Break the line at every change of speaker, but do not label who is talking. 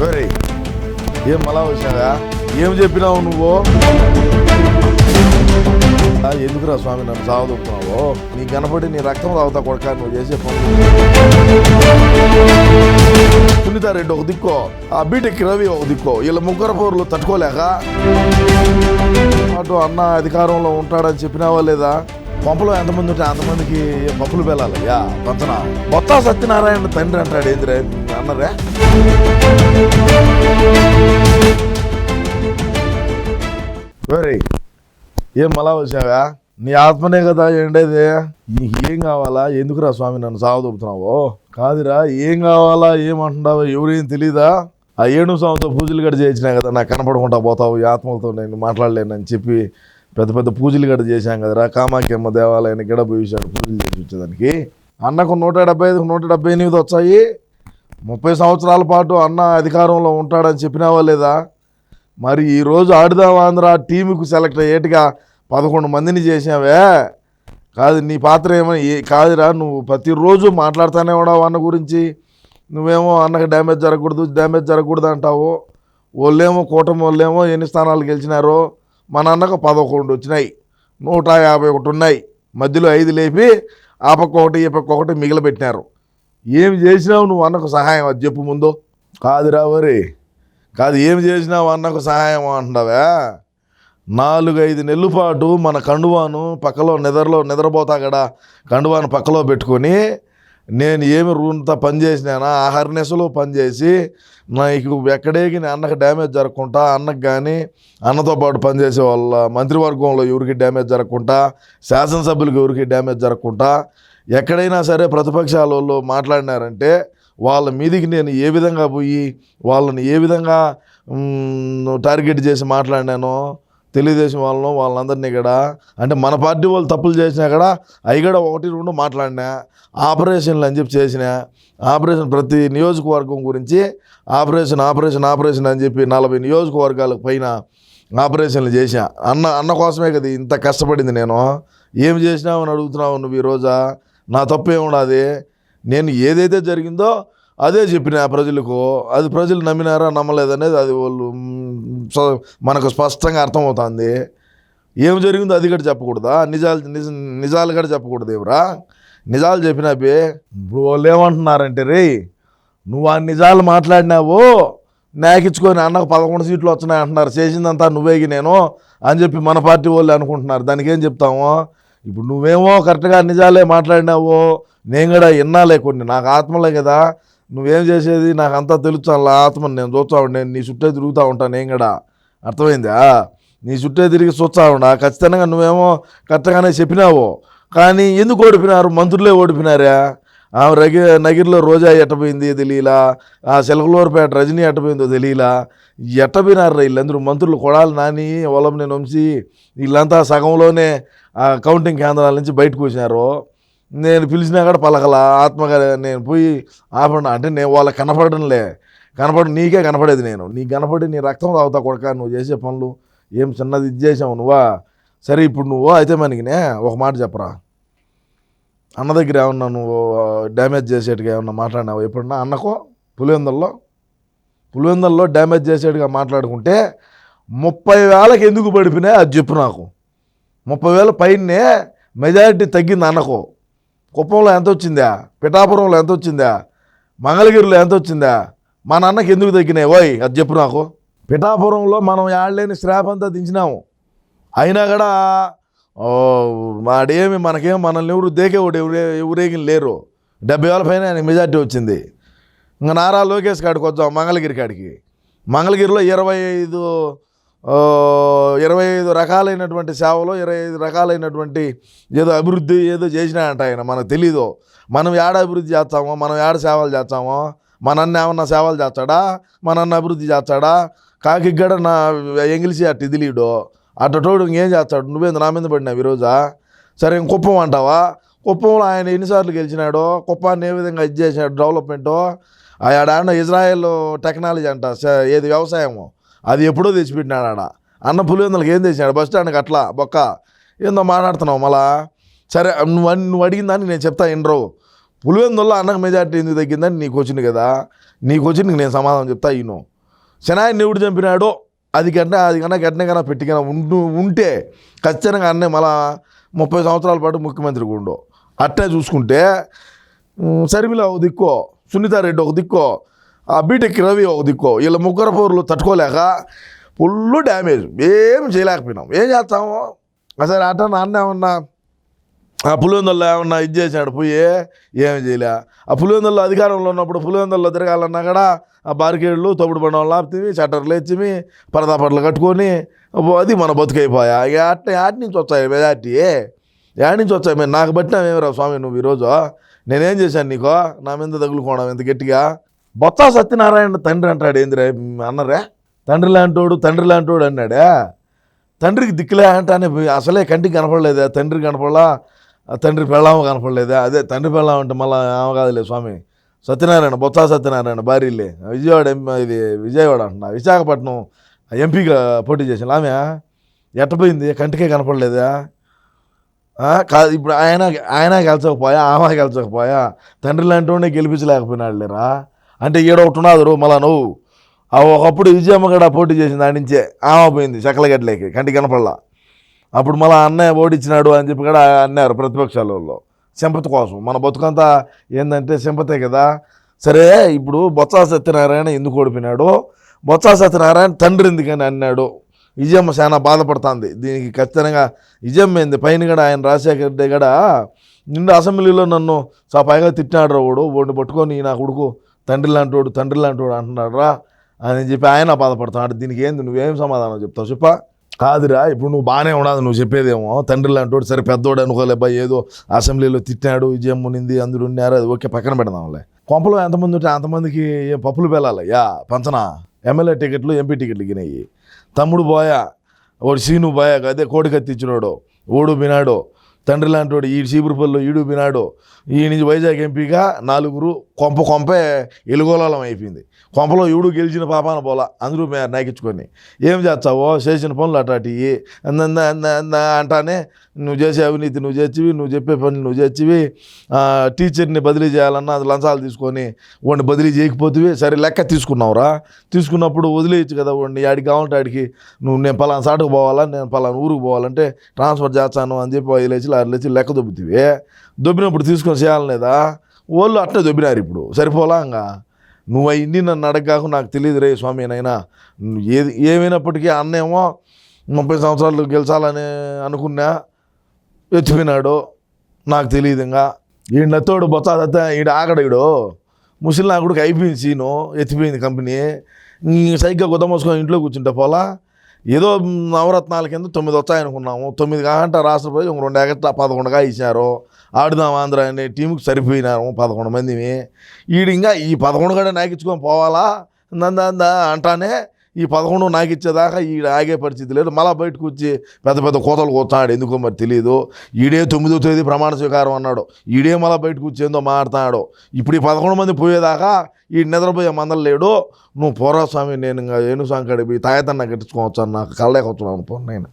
ఒరే ఏం మళ్ళా వచ్చావా ఏం చెప్పినావు నువ్వు? ఎందుకురా స్వామి నన్ను సాగుతున్నావు నీ కనపడి నీ రక్తం తాగుతా కొడక నువ్వు చేసే పనులు. సునీతారెడ్డి ఒక దిక్కో ఆ బీటెక్ రవి ఒక దిక్కో వీళ్ళ ముగ్గురు పౌరులు తట్టుకోలేక అటు అన్న అధికారంలో ఉంటాడని చెప్పినావా లేదా? పంపలో ఎంతమంది ఉంటే అంతమందికి పప్పులు యా పంచన బొత్తా సత్యనారాయణ తండ్రి అంటాడు. ఏందిరే? అన్నరే? వెరీ ఏం మళ్ళా వచ్చావా? నీ ఆత్మనే కదా ఏంటది నీకు ఏం కావాలా? ఎందుకురా స్వామి నన్ను సావదొప్పుతున్నావు కాదురా ఏం కావాలా? ఏమంటున్నావో? ఎవరేం తెలీదా? ఆ ఏడు సంవత్సరం పూజలు గడ చేసినా కదా నాకు కనపడకుండా పోతావు. ఈ ఆత్మలతో నేను మాట్లాడలేనని చెప్పి పెద్ద పెద్ద పూజలు గడ చేశాం కదరా. కామాఖ్యమ్మ దేవాలయానికి గడ పోయిశాడు పూజలు చేసి వచ్చేదానికి. అన్నకు నూట డెబ్బై ఐదు నూట డెబ్బై ఎనిమిది వచ్చాయి. ముప్పై సంవత్సరాల పాటు అన్న అధికారంలో ఉంటాడని చెప్పినావా లేదా? మరి ఈరోజు ఆడుదాం ఆంధ్ర టీముకు సెలెక్ట్ అయ్యేట్టుగా పదకొండు మందిని చేసావే కాదు నీ పాత్ర ఏమో ఏ- కాదురా నువ్వు ప్రతిరోజు మాట్లాడుతూనే ఉన్నావు అన్న గురించి. నువ్వేమో అన్నకు డ్యామేజ్ జరగకూడదు డ్యామేజ్ జరగకూడదు అంటావు. వాళ్ళేమో కూటమి వాళ్ళేమో ఎన్ని స్థానాలు గెలిచినారో. మా అన్నకు పదకొండు వచ్చినాయి. నూట యాభై ఒకటి ఉన్నాయి. మధ్యలో ఐదు లేపి ఆ పక్క ఒకటి ఈ పక్క ఒకటి మిగిలిపెట్టినారు. ఏం చేసినావు నువ్వు అన్నకు సహాయం? అది చెప్పు ముందు. కాదురా వరి. కాదు ఏం చేసినావు అన్నకు సహాయం అంటున్నావా నాలుగు ఐదు నెలల పాటు మన కండువాను పక్కలో నిద్రలో నిద్రపోతా కదా కండువాను పక్కలో పెట్టుకొని నేను ఏమి రూంత పని చేసినానా? ఆ హర్నెస్లో పనిచేసి నాకు ఎక్కడేకి అన్నకు డ్యామేజ్ జరగకుండా అన్నకు కానీ అన్నతో పాటు పనిచేసే వాళ్ళ మంత్రివర్గంలో ఎవరికి డ్యామేజ్ జరగకుండా శాసనసభ్యులకు ఎవరికి డ్యామేజ్ జరగకుండా ఎక్కడైనా సరే ప్రతిపక్షాల వాళ్ళు మాట్లాడినారంటే వాళ్ళ మీదికి నేను ఏ విధంగా పోయి వాళ్ళని ఏ విధంగా టార్గెట్ చేసి మాట్లాడినానో తెలుగుదేశం వాళ్ళను వాళ్ళందరినీ కూడా అంటే మన పార్టీ వాళ్ళు తప్పులు చేసినా కూడా అవి కూడా ఒకటి రెండు మాట్లాడినా ఆపరేషన్లు అని చెప్పి చేసిన ఆపరేషన్ ప్రతి నియోజకవర్గం గురించి ఆపరేషన్ ఆపరేషన్ ఆపరేషన్ అని చెప్పి నలభై నియోజకవర్గాలకు పైన ఆపరేషన్లు చేసా అన్న అన్న కోసమే కదా ఇంత కష్టపడింది నేను. ఏం చేసినావు అని అడుగుతున్నావు నువ్వు ఈరోజా? నా తప్పు ఏమున్నది నేను ఏదైతే జరిగిందో అదే చెప్పిన ప్రజలకు అది ప్రజలు నమ్మినారా నమ్మలేదనేది అది వాళ్ళు మనకు స్పష్టంగా అర్థమవుతుంది. ఏం జరిగిందో అది కూడా చెప్పకూడదా? నిజాలు నిజ నిజాలు కూడా చెప్పకూడదు ఎవరా? నిజాలు చెప్పినప్పే ఇప్పుడు వాళ్ళు ఏమంటున్నారంటే రే నువ్వు ఆ నిజాలు మాట్లాడినావు నాకిచ్చుకొని అన్నకు పదకొండు సీట్లు వచ్చినాయి అంటున్నారు చేసిందంతా నువ్వేగి నేను అని చెప్పి మన పార్టీ వాళ్ళు అనుకుంటున్నారు. దానికి ఏం చెప్తాము? ఇప్పుడు నువ్వేమో కరెక్ట్గా నిజాలే మాట్లాడినావు నేను కూడా విన్నాలే కొన్ని నాకు ఆత్మలే కదా. నువ్వేం చేసేది? నాకు అంతా తెలుసు అలా ఆత్మని నేను చూస్తా నేను నీ చుట్టే తిరుగుతూ ఉంటాను నేను కూడా. అర్థమైందా? నీ చుట్టే తిరిగి చూస్తావుడా ఖచ్చితంగా నువ్వేమో కరెక్ట్గానే చెప్పినావు. కానీ ఎందుకు ఓడిపినారు? మంత్రులే ఓడిపినారా? ఆమె రగి నగిరిలో రోజా ఎట్టపోయింది తెలియలా ఆ సెలకలూరుపేట రజనీ ఎట్టపోయిందో తెలియలా ఎట్టపోయినారు వీళ్ళందరూ? మంత్రులు కొడాలి నాని నేను వంశీ వీళ్ళంతా సగంలోనే ఆ కౌంటింగ్ కేంద్రాల నుంచి బయటకు వచ్చినారు నేను పిలిచినా కూడా పలకలా. ఆత్మగా నేను పోయి ఆపడం. అంటే నేను వాళ్ళకి కనపడడంలే. కనపడి నీకే కనపడేది నేను. నీ కనపడి నీ రక్తం తాగుతా కొడక నువ్వు చేసే పనులు. ఏం చిన్నది ఇది చేసావు నువ్వా? సరే ఇప్పుడు నువ్వు అయితే మనకినే ఒక మాట చెప్పరా? అన్న దగ్గర ఏమన్నా నువ్వు డ్యామేజ్ చేసేట్టుగా ఏమన్నా మాట్లాడినావు? ఎప్పుడన్నా అన్నకో? పులివెందల్లో? పులివెందల్లో డ్యామేజ్ చేసేట్టుగా మాట్లాడుకుంటే ముప్పై వేలకు ఎందుకు పడిపోయినాయి? అది చెప్పు నాకు. ముప్పై వేల పైనే మెజారిటీ తగ్గింది అన్నకు. కుప్పంలో ఎంత వచ్చిందా? పిఠాపురంలో ఎంత వచ్చిందా? మంగళగిరిలో ఎంత వచ్చిందా? మా నాన్నకి ఎందుకు తగ్గినాయి? ఓయ్ అది చెప్పు నాకు. పిఠాపురంలో మనం ఆడలేని శ్రాపంతా దించినాము. అయినా కూడా వాడేమి మనకేం మనల్ని ఎవరు దేకేవాడు ఎవరే ఎవరేగిన లేరు. డెబ్బై వేల పైన ఆయనకి మెజార్టీ వచ్చింది. ఇంకా నారా లోకేష్ కాడికి వచ్చాం మంగళగిరి కాడికి. మంగళగిరిలో ఇరవై ఐదు ఇరవై ఐదు రకాలైనటువంటి సేవలు ఇరవై ఐదు రకాలైనటువంటి ఏదో అభివృద్ధి ఏదో చేసినాయంట ఆయన మనకు తెలీదు. మనం ఏడ అభివృద్ధి చేస్తామో మనం ఏడ సేవలు చేస్తామో మనన్న ఏమన్నా సేవలు చేస్తాడా మనన్న అభివృద్ధి చేస్తాడా? కాకి గడ నా ఎంగిలిసి అట్టు ఇదిలీడు. అట్టటోడు ఇంకేం చేస్తాడు? నువ్వేంది నా మీద పడినావు ఈరోజా? సరే కుప్పం అంటావా? కుప్పంలో ఆయన ఎన్నిసార్లు గెలిచినాడో? కుప్పాన్ని ఏ విధంగా ఇది చేసినాడు? డెవలప్మెంటు? ఆడ ఇజ్రాయెల్ టెక్నాలజీ అంట ఏది వ్యవసాయము? అది ఎప్పుడో తెచ్చిపెట్టినాడు ఆడ అన్న పులివెందులకు ఏం తెచ్చినాడు? బస్ స్టాండ్కి అట్లా బొక్క. ఏందో మాట్లాడుతున్నావు మళ్ళా? సరే నువ్వు నువ్వు అడిగిన దానికి నేను చెప్తా ఇండ్రో. పులివెందుల్లో అన్నకు మెజార్టీ ఎందుకు తగ్గిందని నీకు వచ్చింది కదా? నీకు వచ్చింది నేను సమాధానం చెప్తా ఈయన. శనాయిని ఎవడు చంపినాడో అది కన్నా అది కన్నా గట్టిన కన్నా పెట్టి ఉంటూ ఉంటే ఖచ్చితంగా అన్నే మళ్ళా ముప్పై సంవత్సరాల పాటు ముఖ్యమంత్రి ఉండో అట్టే చూసుకుంటే ఉమ్, శర్మిల ఒక దిక్కో సునీతారెడ్డి ఒక దిక్కో ఆ బీటెక్ రవి ఒక దిక్కు. వీళ్ళ ముగ్గురు పౌరులు తట్టుకోలేక ఫుల్ డ్యామేజ్. ఏం చేయలేకపోయినాం. ఏం చేస్తాము? అసలు అట్ట నాన్న ఏమన్నా ఆ పులివెందుల్లో ఏమన్నా ఇది చేశాడు పోయి? ఏమి చేయలే. ఆ పులివెందుల్లో అధికారంలో ఉన్నప్పుడు పులివెందుల్లో తిరగాలన్నా కూడా ఆ బార్కేడ్లు తొప్పుడు బండం లాపుతీవి షట్టర్లు ఎచ్చిమి పరదా కట్టుకొని అది మన బతుకైపోయా. ఇక అట్ట యాటి నుంచి వచ్చాయి మెజార్టీ యాడి నుంచి వచ్చాయి? మేము నాకు పట్టినామేమిరా స్వామి నువ్వు ఈరోజు? నేనేం చేశాను నీకో? నా మీద తగులుకోవడం ఎంత గట్టిగా? బొత్స సత్యనారాయణ తండ్రి అంటాడు ఏందిరా అన్నరే? తండ్రి లాంటోడు తండ్రి లాంటోడు అన్నాడే? తండ్రికి దిక్కులే అంటానే అసలే కంటికి కనపడలేదా తండ్రి కనపడలా ఆ తండ్రి పెళ్ళామ కనపడలేదా అదే తండ్రి పెళ్ళాం అంటే మళ్ళీ ఆమె కాదులే స్వామి. సత్యనారాయణ బొత్స సత్యనారాయణ భార్యలే. విజయవాడ ఇది విజయవాడ అంటున్నా విశాఖపట్నం ఎంపీగా పోటీ చేసిన ఆమె. ఎట్టపోయింది కంటికే కనపడలేదా? కాదు ఇప్పుడు ఆయన ఆయన గెలిచకపోయా ఆమె గెలిచకపోయా? తండ్రి లాంటి వాడిని గెలిపించలేకపోయినాడు లేరా అంటే ఈడ ఒకటి మళ్ళా నువ్వు. ఆ ఒకప్పుడు విజయమ్మ కూడా పోటీ చేసింది ఆడి నుంచే. ఆమె పోయింది చక్కలగడ్డలేకి కంటి కనపడలా. అప్పుడు మళ్ళీ అన్నయ్య ఓడిచ్చినాడు అని చెప్పి కూడా అన్నారు ప్రతిపక్షాల వాళ్ళు. సింపతి కోసం. మన బతుకంతా ఏంటంటే సింపతే కదా. సరే ఇప్పుడు బొత్స సత్యనారాయణ ఎందుకు ఓడిపోయినాడు బొత్స సత్యనారాయణ తండ్రి ఎందుకని అన్నాడు. విజయమ్మ చాలా బాధపడుతుంది. దీనికి ఖచ్చితంగా విజయమ్మ ఏంది? పైన కూడా ఆయన రాజశేఖర రెడ్డి కూడా నిండు అసెంబ్లీలో నన్ను సా పైగా తిట్టినాడు రా వాడు. వాడిని పట్టుకొని నా కొడుకు తండ్రి లాంటివాడు తండ్రి లాంటోడు అంటున్నాడు రా అని చెప్పి ఆయన బాధపడుతున్నాడు దీనికి ఏంది? నువ్వేం సమాధానం చెప్తావు? చెప్పా. కాదురా ఇప్పుడు నువ్వు బాగానే ఉండదు నువ్వు చెప్పేదేమో. తండ్రి లాంటోడు సరే పెద్దోడు అనుకోలేబ్బా ఏదో అసెంబ్లీలో తిట్టినాడు విజయం మునింది అందరూ ఉన్నారు అది ఓకే పక్కన పెడదాంలే. కొంపలో ఎంతమంది ఉంటే అంతమందికి ఏం పప్పులు పెళ్ళాలి యా పంచనా. ఎమ్మెల్యే టికెట్లు ఎంపీ టికెట్లు గినాయి తమ్ముడు బోయా వాడు సీను బోయా అదే కోడి కత్తిచ్చినాడు ఓడు బినాడు తండ్రి లాంటి ఈ చీపురుపల్లిలో ఈడు బినాడు ఈ నుంచి వైజాగ్ ఎంపీగా నాలుగురు కొంప కొంపే ఎలుగోలాలం అయిపోయింది. కొంపలో ఈడు గెలిచిన పాపాన పోలా. అందరూ మే నాకించుకొని ఏం చేస్తావో? చేసిన పనులు అటాటి అంటానే నువ్వు చేసే అవినీతి నువ్వు చేసివి నువ్వు చెప్పే పని నువ్వు చేసివి టీచర్ని బదిలీ చేయాలన్నా అది లంచాలు తీసుకొని వాడిని బదిలీ చేయకపోతే సరే లెక్క తీసుకున్నావురా. తీసుకున్నప్పుడు వదిలేయచ్చు కదా వాడిని. ఆడికి కావాలంటే ఆడికి నువ్వు నేను పలానా సాటుకు పోవాలా? నేను పలానా ఊరికి పోవాలంటే ట్రాన్స్ఫర్ చేస్తాను అని చెప్పి వదిలేసి లేచి లెక్క దొబ్బుతావి. దొబ్బినప్పుడు తీసుకొని చేయాలనేదా? వాళ్ళు అట్లా దొబ్బినారు ఇప్పుడు. సరిపోలా ఇంకా? నువ్వు అయింది నన్ను అడగకు నాకు తెలియదు రే స్వామి నైనా ఏది ఏమైనప్పటికీ అన్నేమో ముప్పై సంవత్సరాలు గెలిచాలని అనుకున్నా ఎత్తిపోయినాడు. నాకు తెలియదు ఇంకా. ఈ నత్తోడు బొత్త ఈడు ఆగడీడు ముసలి నాకుడికి అయిపోయింది సీను ఎత్తిపోయింది కంపెనీ. సరిగ్గా గుద్దమోసుకొని ఇంట్లో కూర్చుంటే పోలా? ఏదో నవరత్నాల కింద తొమ్మిది వచ్చాయనుకున్నాము. తొమ్మిది కాకంటే రాష్ట్రపతి ఇంక రెండు ఎగట్ల పదకొండుగా ఇచ్చారు ఆడుదాం ఆంధ్ర అనే టీంకి సరిపోయినారు పదకొండు మందిని ఈడు ఇంకా ఈ పదకొండు కూడా నాకిచ్చుకొని పోవాలా? నందా అంటానే ఈ పదకొండు నాకు ఇచ్చేదాకా ఈడ ఆగే పరిస్థితి లేదు. మళ్ళీ బయటకు వచ్చి పెద్ద పెద్ద కోతలు కూర్చున్నాడు ఎందుకో మరి తెలియదు ఈడే తొమ్మిదో తేదీ ప్రమాణ స్వీకారం అన్నాడు. ఈడే మళ్ళీ బయటకు వచ్చి ఏందో మాట్లాడుతున్నాడు ఇప్పుడు ఈ పదకొండు మంది పోయేదాకా ఈ నిద్రపోయే మందలు లేడు. నువ్వు పోరాస్వామి నేను ఇంకా ఏను స్వామి తాయతన్న కట్టించుకోవచ్చు అన్న కళ్ళేకొచ్చున్నాను పో నేను.